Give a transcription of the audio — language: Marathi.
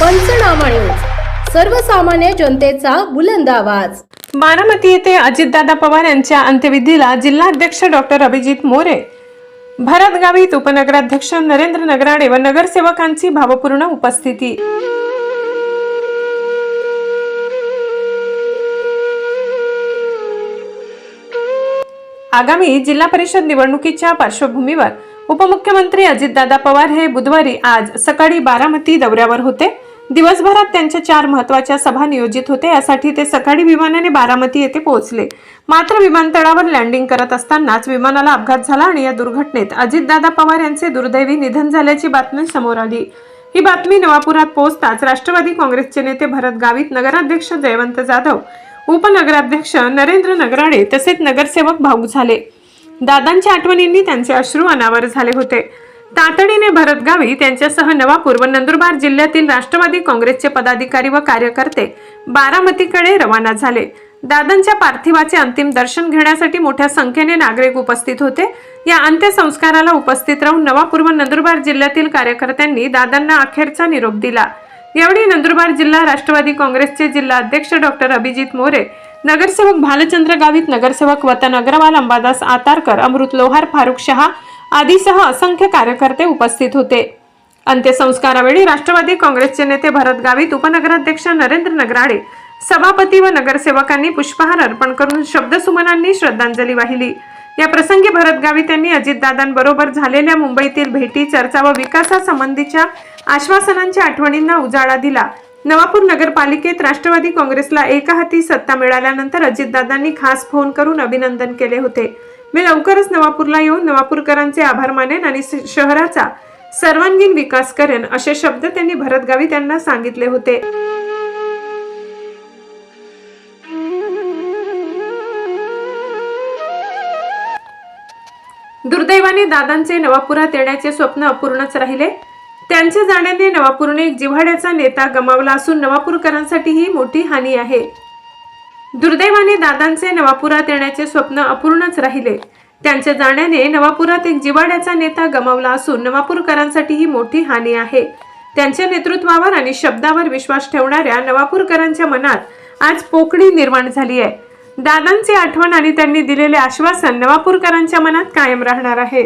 पंचनामा न्यूज. सर्वसामान्य जनतेचा बुलंद आवाज. बारामती येथे अजितदादा पवार यांच्या अंत्यविधीला जिल्हाध्यक्ष डॉक्टर अभिजित मोरे. भरत उपनगराध्यक्ष नरेंद्र नगराडे व नगरसेवकांची भावपूर्ण उपस्थिती. आगामी जिल्हा परिषद निवडणुकीच्या पार्श्वभूमीवर उपमुख्यमंत्री अजितदादा पवार हे बुधवारी आज सकाळी बारामती दौऱ्यावर होते. दिवसभरात त्यांच्या चार महत्त्वाच्या सभा नियोजित होते. यासाठी ते सकाळी विमानाने बारामती येथे पोहोचले. मात्र विमानतळावर लँडिंग करत असतानाच विमानाला अपघात झाला आणि या दुर्घटनेत अजितदादा पवार यांचे दुर्दैवी निधन झाल्याची बातमी समोर आली. ही बातमी नवापुरात पोहोचताच राष्ट्रवादी काँग्रेसचे नेते भरत गावित नगराध्यक्ष जयवंत जाधव उपनगराध्यक्ष नरेंद्र नगराडे तसेच नगरसेवक भाऊक झाले. दादांच्या आठवणींनी त्यांचे अश्रू अनावर झाले होते. तातडीने भरत गावी त्यांच्यासह नवापूर व नंदुरबार जिल्ह्यातील राष्ट्रवादी काँग्रेसचे पदाधिकारी व कार्यकर्ते बारामतीकडे रवाना झाले. दादांच्या पार्थिवाचे अंतिम दर्शन घेण्यासाठी मोठ्या संख्येने नागरिक उपस्थित होते. या अंत्यसंस्काराला उपस्थित राहून नवापूर व नंदुरबार जिल्ह्यातील कार्यकर्त्यांनी दादांना अखेरचा निरोप दिला. यावेळी नंदुरबार जिल्हा राष्ट्रवादी काँग्रेसचे जिल्हा अध्यक्ष डॉक्टर अभिजित मोरे नगरसेवक भालचंद्र गावित नगरसेवक वतन अग्रवाल अंबादास आतारकर अमृत लोहार फारुख शहा आदीसह असंख्य कार्यकर्ते उपस्थित होते. अंत्यसंस्कारावेळी राष्ट्रवादी काँग्रेसचे नेते भरत गावित उपनगराध्यक्ष नरेंद्र नगराडे सभापती व नगरसेवकांनी पुष्पहार अर्पण करून शब्दसुमनांनी श्रद्धांजली वाहिली. या प्रसंगी भरत गावित यांनी अजितदादांबरोबर झालेल्या मुंबईतील भेटी चर्चा व विकासासंबंधीच्या आश्वासनांच्या आठवणींना उजाळा दिला. नवापूर नगरपालिकेत राष्ट्रवादी काँग्रेसला एकहाती सत्ता मिळाल्यानंतर अजितदादांनी खास फोन करून अभिनंदन केले होते. मी लवकरच नवापूरला येऊन नवापूरकरांचे आभार मानेन आणि शहराचा सर्वांगीण विकास करेन असे शब्द त्यांनी भरतगावी त्यांना सांगितले होते. दुर्दैवाने दादांचे नवापुरात येण्याचे स्वप्न अपूर्णच राहिले. त्यांच्या जाण्याने नवापूरने एक जिव्हाड्याचा नेता गमावला असून नवापूरकरांसाठी ही मोठी हानी आहे. दुर्दैवाने दादांचे नवापुरात येण्याचे स्वप्न अपूर्णच राहिले. त्यांच्या जाण्याने नवापुरात एक जिवाड्याचा नेता गमावला असून नवापूरकरांसाठी ही मोठी हानी आहे. त्यांच्या नेतृत्वावर आणि शब्दावर विश्वास ठेवणाऱ्या नवापूरकरांच्या मनात आज पोकळी निर्माण झाली आहे. दादांची आठवण आणि त्यांनी दिलेले आश्वासन नवापूरकरांच्या मनात कायम राहणार आहे.